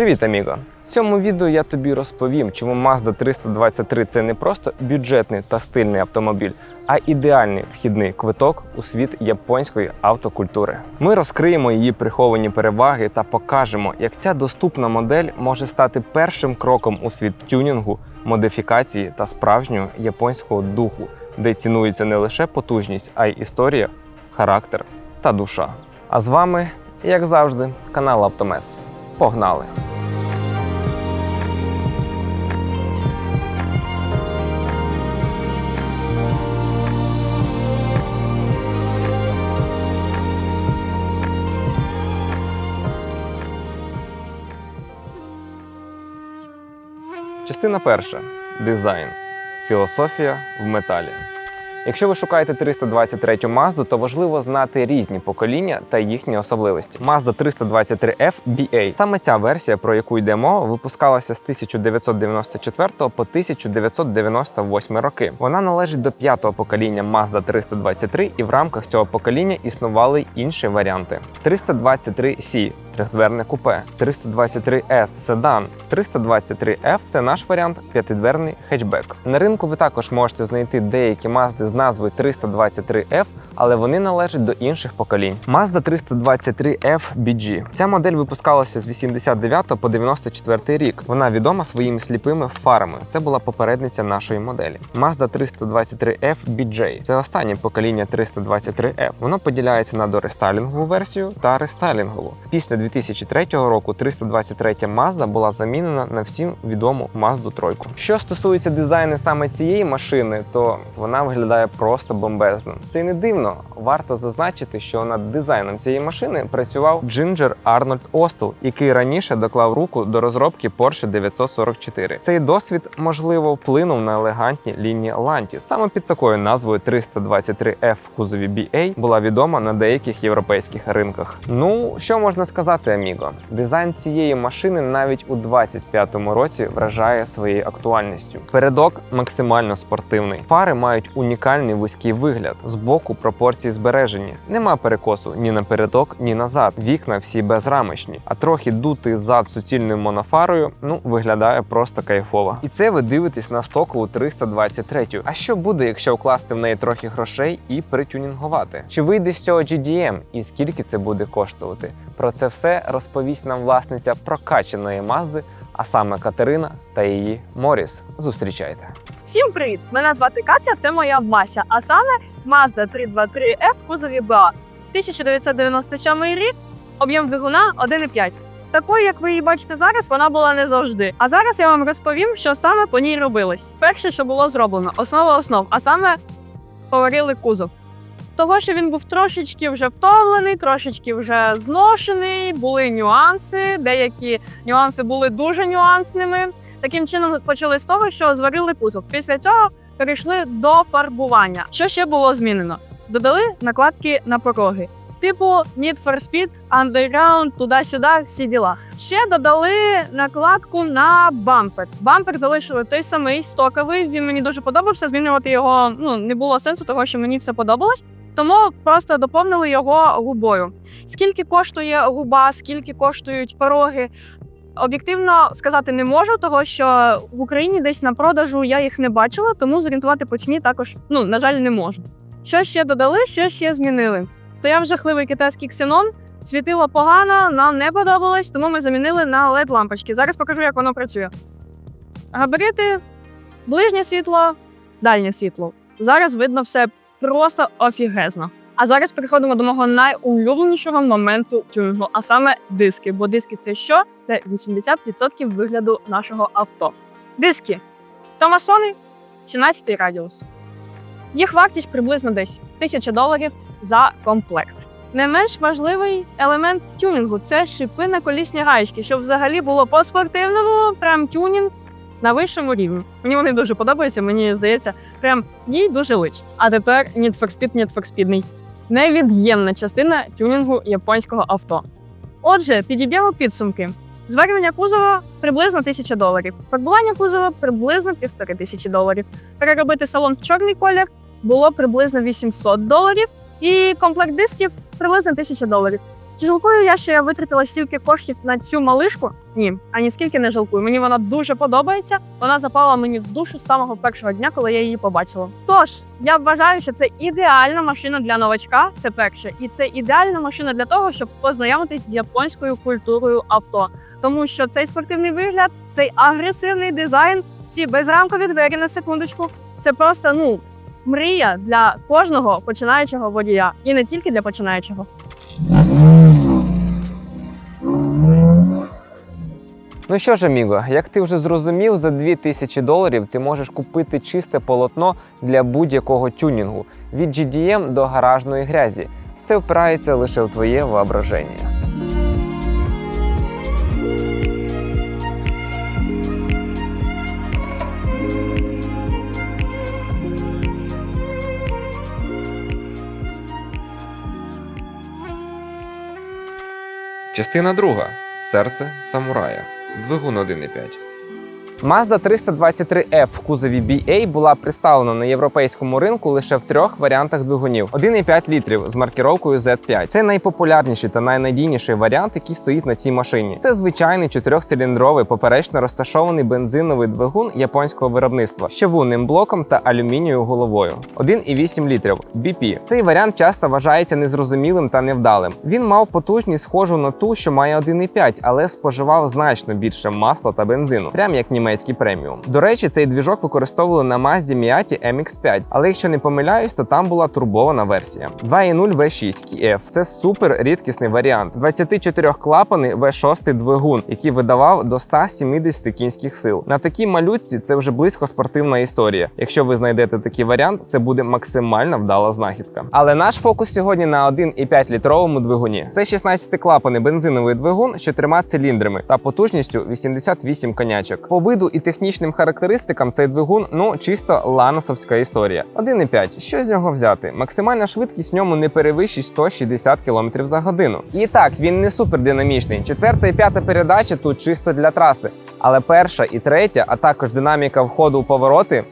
Привіт, Аміго! В цьому відео я тобі розповім, чому Mazda 323 це не просто бюджетний та стильний автомобіль, а ідеальний вхідний квиток у світ японської автокультури. Ми розкриємо її приховані переваги та покажемо, як ця доступна модель може стати першим кроком у світ тюнінгу, модифікації та справжнього японського духу, де цінується не лише потужність, а й історія, характер та душа. А з вами, як завжди, канал Автомес. Погнали! Частина перша дизайн. Філософія в металі. Якщо ви шукаєте 323 Mazda, то важливо знати різні покоління та їхні особливості. Mazda 323F BA. Саме ця версія, про яку йде мова, випускалася з 1994 по 1998 роки. Вона належить до п'ятого покоління Mazda 323, і в рамках цього покоління існували інші варіанти: 323C трьохдверне купе, 323S седан, 323F це наш варіант п'ятидверний хетчбек. На ринку ви також можете знайти деякі Mazda з назвою 323F, але вони належать до інших поколінь. Mazda 323F BG. Ця модель випускалася з 89 по 94 рік. Вона відома своїми сліпими фарами. Це була попередниця нашої моделі. Mazda 323F BJ. Це останнє покоління 323F. Воно поділяється на дорестайлінгову версію та рестайлінгову. Після 2003 року 323 Mazda була замінена на всім відому Mazda 3. Що стосується дизайну саме цієї машини, то вона виглядає просто бомбезно. Це й не дивно. Варто зазначити, що над дизайном цієї машини працював Джинджер Арнольд Остел, який раніше доклав руку до розробки Porsche 944. Цей досвід можливо вплинув на елегантні лінії Lantis. Саме під такою назвою 323F в кузові BA була відома на деяких європейських ринках. Ну що можна сказати, Аміго? Дизайн цієї машини навіть у 25-му році вражає своєю актуальністю. Передок максимально спортивний. Фари мають унікальний вузький вигляд. Збоку пропорції збережені. Нема перекосу ні на передок, ні назад. Вікна всі безрамочні, а трохи дутий зад суцільною монофарою ну виглядає просто кайфово. І це ви дивитесь на стокову 323. А що буде, якщо вкласти в неї трохи грошей і притюнінгувати? Чи вийде з цього GDM і скільки це буде коштувати? Про це все розповість нам власниця прокачаної Мазди, а саме Катерина та її Моріс. Зустрічайте. Всім привіт! Мене звати Катя, це моя Мася, а саме Mazda 323F в кузові BA. 1997 рік, об'єм двигуна 1,5. Такою, як ви її бачите зараз, вона була не завжди. А зараз я вам розповім, що саме по ній робилось. Перше, що було зроблено, основа основ, а саме поварили кузов. Того, що він був трошечки вже втомлений, трошечки вже зношений, були нюанси, деякі нюанси були дуже нюансними. Таким чином почали з того, що зварили кузов. Після цього перейшли до фарбування. Що ще було змінено? Додали накладки на пороги. Типу Need for Speed, Underground, туди-сюди, всі діла. Ще додали накладку на бампер. Бампер залишили той самий стоковий. Він мені дуже подобався. Змінювати його ну не було сенсу, того що мені все подобалось. Тому просто доповнили його губою. Скільки коштує губа, скільки коштують пороги, Об'єктивно сказати не можу, того що в Україні десь на продажу я їх не бачила, тому зорієнтувати по ціні також, ну на жаль, не можу. Що ще додали, що ще змінили? Стояв жахливий китайський ксенон, світило погано, нам не подобалось, тому ми замінили на led лампочки. Зараз покажу, як воно працює. Габарити, ближнє світло, дальнє світло. Зараз видно все просто офігезно. А зараз переходимо до мого найулюбленішого моменту тюнінгу, а саме диски. Бо диски це що? Це 80% вигляду нашого авто. Диски Томасони 17 радіус. Їх вартість приблизно десь 1000 доларів за комплект. Не менш важливий елемент тюнінгу це шипи на колісні гаєчки, щоб взагалі було по-спортивному, прям тюнінг на вищому рівні. Мені вони дуже подобаються, мені здається, прям їй дуже личить. А тепер Need for Speed, Need for Speedний невід'ємна частина тюнінгу японського авто. Отже, підіб'ємо підсумки. Зварювання кузова приблизно 1000 доларів, фарбування кузова приблизно 1500 доларів. Переробити салон в чорний колір було приблизно 800 доларів, і комплект дисків приблизно 1000 доларів. Чи жалкую я, що я витратила стільки коштів на цю малишку? Ні, ані скільки не жалкую. Мені вона дуже подобається. Вона запала мені в душу з самого першого дня, коли я її побачила. Тож я вважаю, що це ідеальна машина для новачка. Це перше, і це ідеальна машина для того, щоб познайомитись з японською культурою авто, тому що цей спортивний вигляд, цей агресивний дизайн, ці безрамкові двері на секундочку. Це просто ну мрія для кожного починаючого водія, і не тільки для починаючого. Ну що ж, Аміго, як ти вже зрозумів, за 2000 доларів ти можеш купити чисте полотно для будь-якого тюнінгу від GDM до гаражної грязі. Все впирається лише в твоє воображення. Частина друга. Серце самурая. Двигун 1.5. Mazda 323F в кузові BA була представлена на європейському ринку лише в трьох варіантах двигунів: 1,5 літрів з маркіровкою Z5. Це найпопулярніший та найнадійніший варіант, який стоїть на цій машині. Це звичайний чотирьохциліндровий поперечно розташований бензиновий двигун японського виробництва з чавунним блоком та алюмінієвою головою. 1,8 літрів BP. Цей варіант часто вважається незрозумілим та невдалим. Він мав потужність схожу на ту, що має 1,5, але споживав значно більше масла та бензину, прям як німецький преміум. До речі, цей двіжок використовували на Mazda Miata MX-5, але якщо не помиляюсь, то там була турбована версія. 2.0 V6 KF. Це супер рідкісний варіант. 24 клапаний V6 двигун, який видавав до 170 кінських сил. На такій малютці це вже близько спортивна історія. Якщо ви знайдете такий варіант, це буде максимально вдала знахідка. Але наш фокус сьогодні на 1,5 літровому двигуні. Це 16 клапаний бензиновий двигун з чотирма циліндрами та потужністю 88 конячок. По виду і технічним характеристикам цей двигун ну чисто ланосовська історія. 1,5. Що з нього взяти? Максимальна швидкість в ньому не перевищить 160 км за годину. І так, він не супердинамічний. Четверта і п'ята передача тут чисто для траси. Але перша і третя, а також динаміка входу у повороти.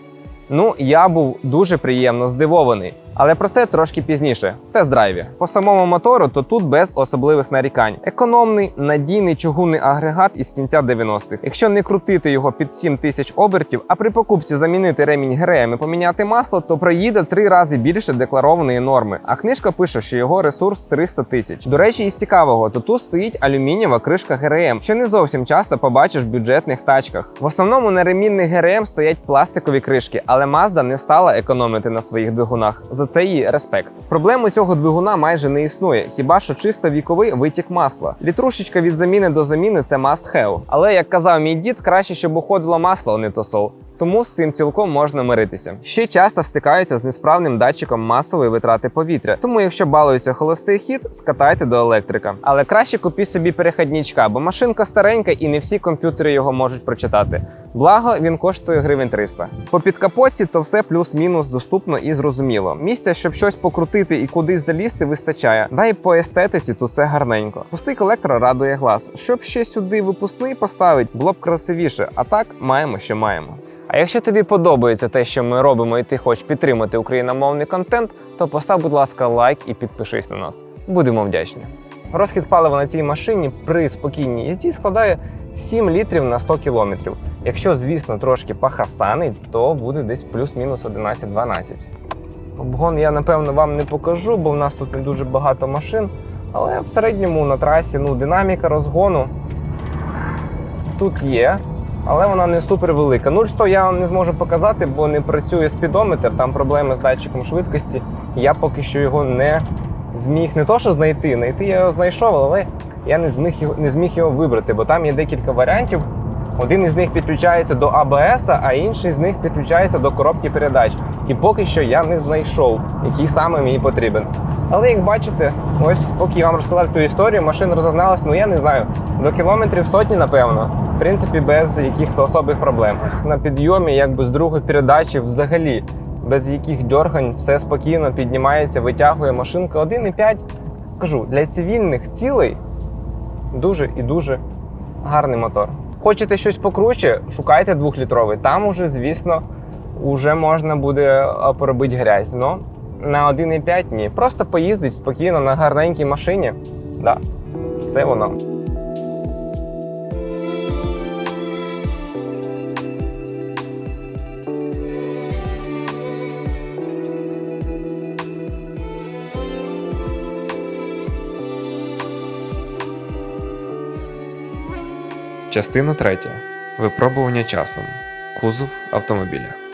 Ну, я був дуже приємно здивований. Але про це трошки пізніше. Тест-драйві. По самому мотору, то тут без особливих нарікань. Економний, надійний чугунний агрегат із кінця 90-х. Якщо не крутити його під 7 тисяч обертів, а при покупці замінити ремінь ГРМ і поміняти масло, то проїде три рази більше декларованої норми. А книжка пише, що його ресурс 300 тисяч. До речі, із цікавого, то тут стоїть алюмінієва кришка ГРМ, що не зовсім часто побачиш в бюджетних тачках. В основному на ремінних ГРМ стоять пластикові кришки, але Mazda не стала економити на своїх двигунах. За це її респект. Проблем цього двигуна майже не існує, хіба що чисто віковий витік масла. Літрушечка від заміни до заміни це must have. Але як казав мій дід, краще, щоб уходило масло, а не тосол. Тому з цим цілком можна миритися. Ще часто стикаються з несправним датчиком масової витрати повітря. Тому, якщо балується холостий хід, скатайте до електрика. Але краще купіть собі перехідничка, бо машинка старенька і не всі комп'ютери його можуть прочитати. Благо, він коштує гривень 300. По підкапотці то все плюс-мінус доступно і зрозуміло. Місця, щоб щось покрутити і кудись залізти, вистачає. Да й по естетиці тут все гарненько. Пустий колектор радує глаз. Щоб ще сюди випускний поставити, було б красивіше. А так маємо, що маємо. А якщо тобі подобається те, що ми робимо, і ти хочеш підтримати україномовний контент, то постав, будь ласка, лайк і підпишись на нас. Будемо вдячні. Розхід палива на цій машині при спокійній їзді складає 7 літрів на 100 кілометрів. Якщо, звісно, трошки пахасанить, то буде десь плюс-мінус 11-12. Обгон я напевно вам не покажу, бо в нас тут не дуже багато машин. Але в середньому на трасі ну, динаміка розгону тут є, але вона не супер велика. 0,100 я вам не зможу показати, бо не працює спідометр, там проблеми з датчиком швидкості. Я поки що його не зміг не то, що знайти. Знайти я його знайшов, але я не зміг його, не зміг його вибрати, бо там є декілька варіантів. Один із них підключається до АБС, а інший з них підключається до коробки передач. І поки що я не знайшов, який саме мені потрібен. Але як бачите, ось поки я вам розказав цю історію, машина розогналась, ну я не знаю, до кілометрів сотні, напевно. В принципі, без яких-то особих проблем. На підйомі, якби з другої передачі, взагалі, без яких дьоргань, все спокійно піднімається, витягує машинка 1,5. Кажу, для цивільних цілей дуже і дуже гарний мотор. Хочете щось покруче, шукайте двохлітровий. Там уже, звісно, уже можна буде поробити грязь. Но на 1,5 ні. Просто поїздить спокійно на гарненькій машині. Да. Це воно. Частина третя. Випробування часом. Кузов автомобіля.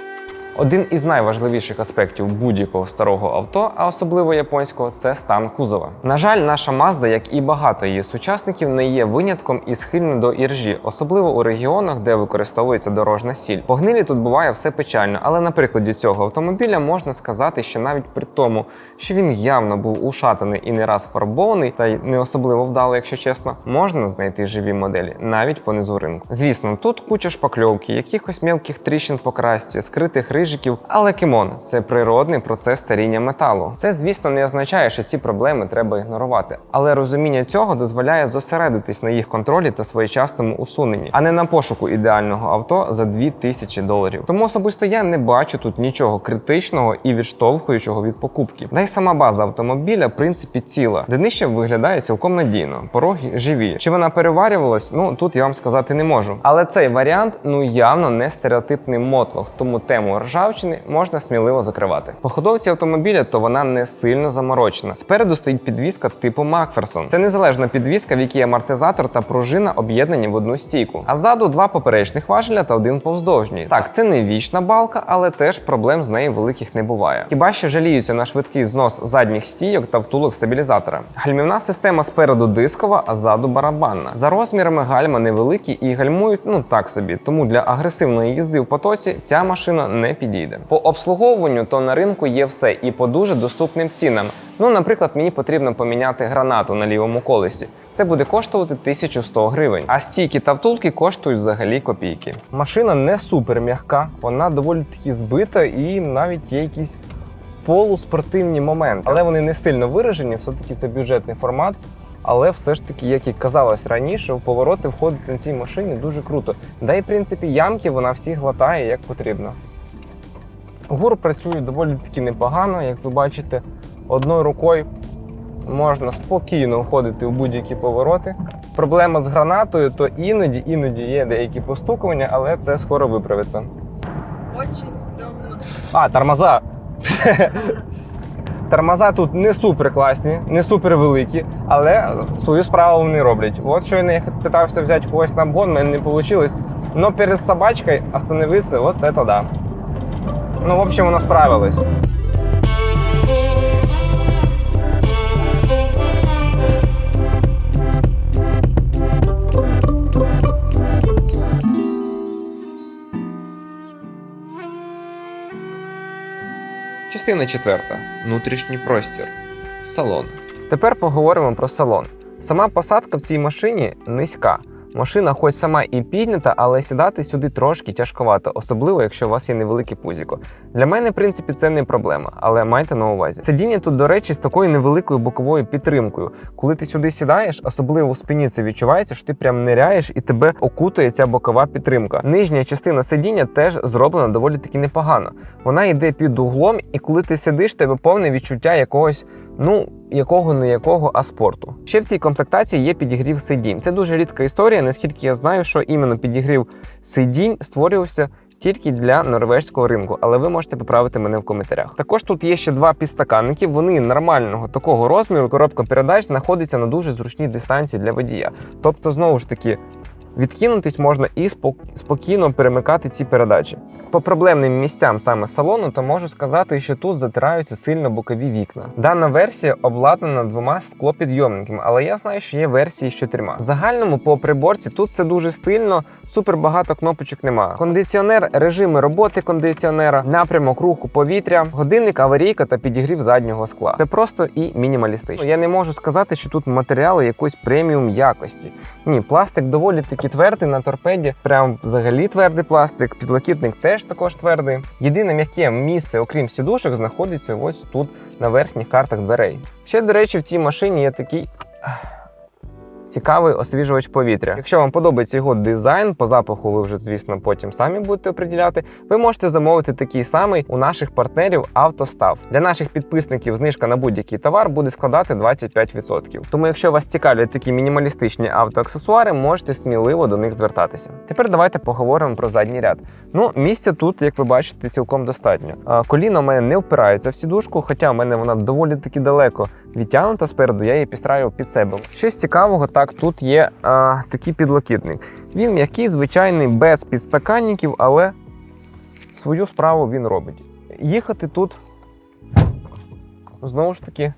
Один із найважливіших аспектів будь-якого старого авто, а особливо японського, це стан кузова. На жаль, наша Mazda, як і багато її сучасників, не є винятком і схильна до іржі, особливо у регіонах, де використовується дорожна сіль. По гнилі тут буває все печально, але на прикладі цього автомобіля можна сказати, що навіть при тому, що він явно був ушатаний і не раз фарбований, та й не особливо вдало, якщо чесно, можна знайти живі моделі навіть по низу ринку. Звісно, тут куча шпакльовки, якихось мілких тріщин по красці, скритих рижиків, але кімон це природний процес старіння металу. Це, звісно, не означає, що ці проблеми треба ігнорувати, але розуміння цього дозволяє зосередитись на їх контролі та своєчасному усуненні, а не на пошуку ідеального авто за 2000 доларів. Тому особисто я не бачу тут нічого критичного і відштовхуючого від покупки. Та й сама база автомобіля, в принципі, ціла. Днище виглядає цілком надійно, пороги живі. Чи вона переварювалась? Ну тут я вам сказати не можу. Але цей варіант ну явно не стереотипний мотлох, тому тему ржавчини можна сміливо закривати. По ходовці автомобіля то вона не сильно заморочена. Спереду стоїть підвізка типу Макферсон. Це незалежна підвізка, в якій амортизатор та пружина об'єднані в одну стійку. А ззаду два поперечних важеля та один повздовжній. Так, це не вічна балка, але теж проблем з нею великих не буває. Хіба що жаліються на швидкий знос задніх стійок та втулок стабілізатора. Гальмівна система спереду дискова, а ззаду барабанна. За розмірами гальма невеликі і гальмують ну так собі. Тому для агресивної їзди в потоці ця машина не підійде. По обслуговуванню то на ринку є все і по дуже доступним цінам. Ну, наприклад, мені потрібно поміняти гранату на лівому колесі. Це буде коштувати 1100 гривень. А стійки та втулки коштують взагалі копійки. Машина не супер м'яка, вона доволі таки збита і навіть є якісь полуспортивні моменти. Але вони не сильно виражені, все-таки це бюджетний формат. Але все ж таки, як і казалось раніше, в повороти входити на цій машині дуже круто. Да і в принципі ямки вона всі глотає як потрібно. Гур працює доволі таки непогано, як ви бачите, одною рукою можна спокійно входити в будь-які повороти. Проблема з гранатою, то іноді, іноді є деякі постукування, але це скоро виправиться. Очень стрьомно. А, тормоза. Тормоза тут не супер класні, не супер великі, але свою справу вони роблять. От щойно я питався взяти когось на обгон, мене не вийшло. Но перед собачкою остановитися, от это да. Ну, в общем, воно справилось. Частина четверта. Внутрішній простір. Салон. Тепер поговоримо про салон. Сама посадка в цій машині низька. Машина, хоч сама і піднята, але сідати сюди трошки тяжковато, особливо якщо у вас є невелике пузіко. Для мене, в принципі, це не проблема, але майте на увазі. Сидіння тут, до речі, з такою невеликою боковою підтримкою. Коли ти сюди сідаєш, особливо у спині це відчувається, що ти прям ниряєш і тебе окутує ця бокова підтримка. Нижня частина сидіння теж зроблена доволі таки непогано. Вона йде під углом, і коли ти сидиш, тебе повне відчуття якогось, ну якого не якого, а спорту. Ще в цій комплектації є підігрів сидінь. Це дуже рідка історія, наскільки я знаю, що іменно підігрів сидінь створювався. Тільки для норвежського ринку, але ви можете поправити мене в коментарях. Також тут є ще два підстаканники. Вони нормального такого розміру. Коробка передач знаходиться на дуже зручній дистанції для водія. Тобто, знову ж таки, відкинутись можна і спок- спокійно перемикати ці передачі. По проблемним місцям саме салону, то можу сказати, що тут затираються сильно бокові вікна. Дана версія обладнана двома склопідйомниками, але я знаю, що є версії з чотирма. В загальному по приборці тут все дуже стильно, супер багато кнопочок немає. Кондиціонер, режими роботи кондиціонера, напрямок руху повітря, годинник, аварійка та підігрів заднього скла. Це просто і мінімалістично. Я не можу сказати, що тут матеріали якоїсь преміум якості. Ні, пластик доволі таки твердий на торпеді, прям взагалі твердий пластик, підлокітник теж також твердий. Єдине м'яке місце, окрім сідушок, знаходиться ось тут на верхніх картах дверей. Ще, до речі, в цій машині є такий. Цікавий освіжувач повітря. Якщо вам подобається його дизайн, по запаху ви вже, звісно, потім самі будете оприділяти. Ви можете замовити такий самий у наших партнерів автостав. Для наших підписників знижка на будь-який товар буде складати 25%. Тому, якщо вас цікавлять такі мінімалістичні автоаксесуари, можете сміливо до них звертатися. Тепер давайте поговоримо про задній ряд. Ну, місця тут, як ви бачите, цілком достатньо. Коліна у мене не впирається в сідушку, хоча в мене вона доволі таки далеко відтягнута спереду, я її підстраював під себе. Щось цікавого, так тут є а, такий підлокітник. Він м'який, звичайний, без підстаканників, але свою справу він робить. Їхати тут знову ж таки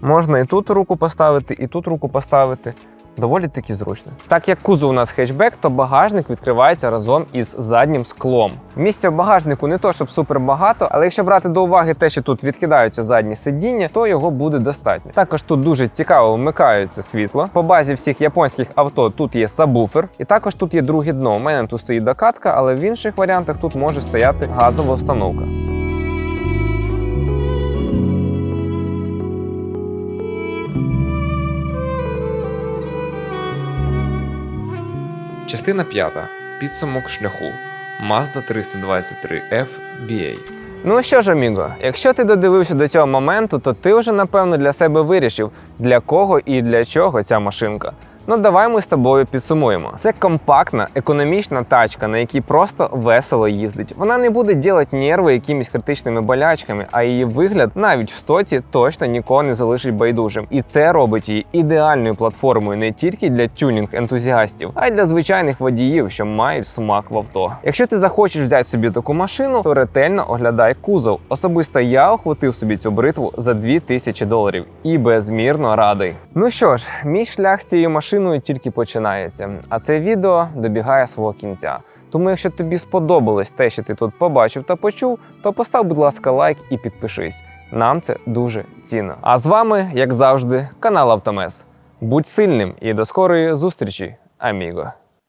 можна і тут руку поставити, і тут руку поставити. Доволі таки зручно. Так як кузов у нас хетчбек, то багажник відкривається разом із заднім склом. Місця в багажнику не то, щоб супер багато, але якщо брати до уваги те, що тут відкидаються задні сидіння, то його буде достатньо. Також тут дуже цікаво вмикається світло. По базі всіх японських авто тут є сабвуфер, і також тут є друге дно. У мене тут стоїть докатка, але в інших варіантах тут може стояти газова установка. Частина 5. Підсумок шляху. Mazda 323 F BA. Ну що ж, Аміго, якщо ти додивився до цього моменту, то ти вже напевно для себе вирішив, для кого і для чого ця машинка. Ну давай ми з тобою підсумуємо. Це компактна, економічна тачка, на якій просто весело їздить. Вона не буде ділати нерви якимись критичними болячками, а її вигляд навіть в стоці точно нікого не залишить байдужим. І це робить її ідеальною платформою не тільки для тюнінг-ентузіастів, а й для звичайних водіїв, що мають смак в авто. Якщо ти захочеш взяти собі таку машину, то ретельно оглядай кузов. Особисто я охватив собі цю бритву за 2000 доларів і безмірно радий. Ну що ж, мій шлях з цією машиною тільки починається, а це відео добігає свого кінця. Тому, якщо тобі сподобалось те, що ти тут побачив та почув, то постав, будь ласка, лайк і підпишись. Нам це дуже цінно. А з вами, як завжди, канал Автомес. Будь сильним і до скорої зустрічі, аміго!